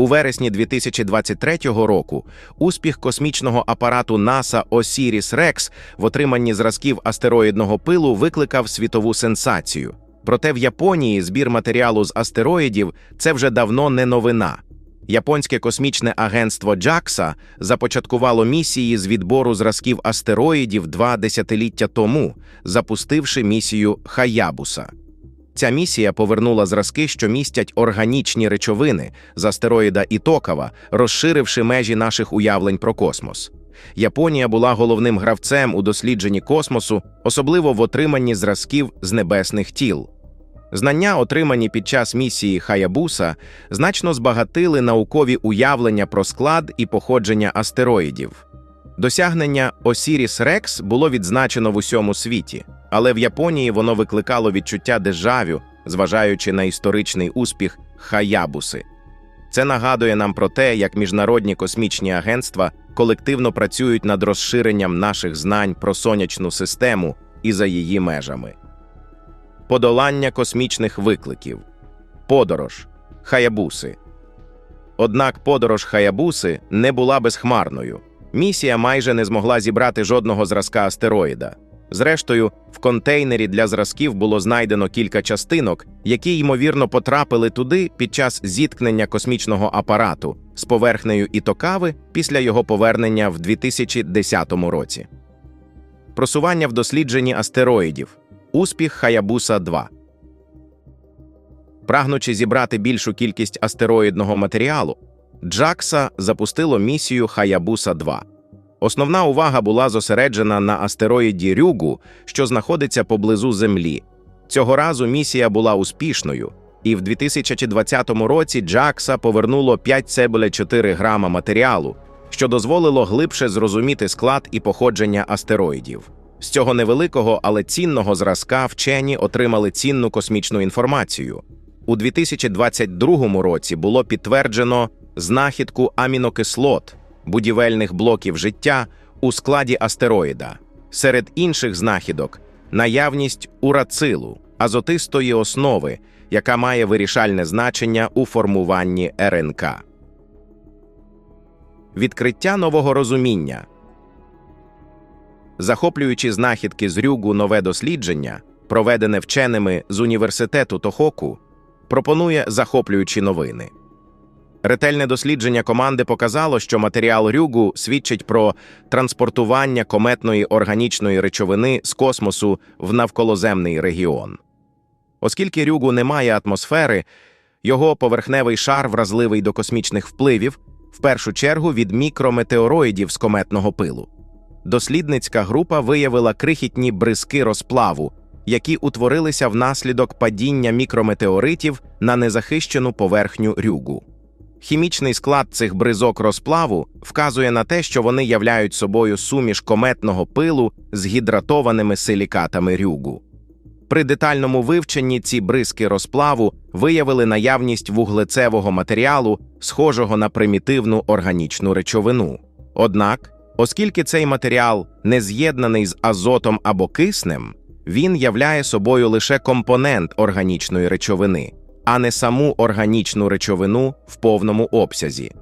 У вересні 2023 року успіх космічного апарату НАСА Osiris-Rex в отриманні зразків астероїдного пилу викликав світову сенсацію. Проте в Японії збір матеріалу з астероїдів це вже давно не новина. Японське космічне агентство JAXA започаткувало місії з відбору зразків астероїдів два десятиліття тому, запустивши місію Хаябуса. Ця місія повернула зразки, що містять органічні речовини з астероїда Ітокава, розширивши межі наших уявлень про космос. Японія була головним гравцем у дослідженні космосу, особливо в отриманні зразків з небесних тіл. Знання, отримані під час місії Хаябуса, значно збагатили наукові уявлення про склад і походження астероїдів. Досягнення Осіріс Рекс було відзначено в усьому світі, але в Японії воно викликало відчуття дежавю, зважаючи на історичний успіх Хаябуси. Це нагадує нам про те, як міжнародні космічні агентства колективно працюють над розширенням наших знань про сонячну систему і за її межами. Подолання космічних викликів. Подорож Хаябуси. Однак подорож Хаябуси не була безхмарною. Місія майже не змогла зібрати жодного зразка астероїда. Зрештою, в контейнері для зразків було знайдено кілька частинок, які ймовірно потрапили туди під час зіткнення космічного апарату з поверхнею Ітокави після його повернення в 2010 році. Просування в дослідженні астероїдів. Успіх Хаябуса 2 Прагнучи зібрати більшу кількість астероїдного матеріалу, Джакса запустило місію Хаябуса 2 Основна увага була зосереджена на астероїді Рюгу, що знаходиться поблизу Землі. Цього разу місія була успішною, і в 2020 році Джакса повернуло 5,4 грама матеріалу, що дозволило глибше зрозуміти склад і походження астероїдів. З цього невеликого, але цінного зразка вчені отримали цінну космічну інформацію. У 2022 році було підтверджено знахідку амінокислот, будівельних блоків життя у складі астероїда. Серед інших знахідок наявність урацилу, азотистої основи, яка має вирішальне значення у формуванні РНК. Відкриття нового розуміння. Захоплюючи знахідки з рюгу нове дослідження, проведене вченими з університету Тохоку, пропонує захоплюючі новини. Ретельне дослідження команди показало, що матеріал рюгу свідчить про транспортування кометної органічної речовини з космосу в навколоземний регіон. Оскільки рюгу не має атмосфери, його поверхневий шар вразливий до космічних впливів, в першу чергу від мікрометеороїдів з кометного пилу. Дослідницька група виявила крихітні бризки розплаву, які утворилися внаслідок падіння мікрометеоритів на незахищену поверхню рюгу. Хімічний склад цих бризок розплаву вказує на те, що вони являють собою суміш кометного пилу з гідратованими силікатами рюгу. При детальному вивченні ці бризки розплаву виявили наявність вуглецевого матеріалу, схожого на примітивну органічну речовину. Однак, оскільки цей матеріал не з'єднаний з азотом або киснем, він являє собою лише компонент органічної речовини а не саму органічну речовину в повному обсязі.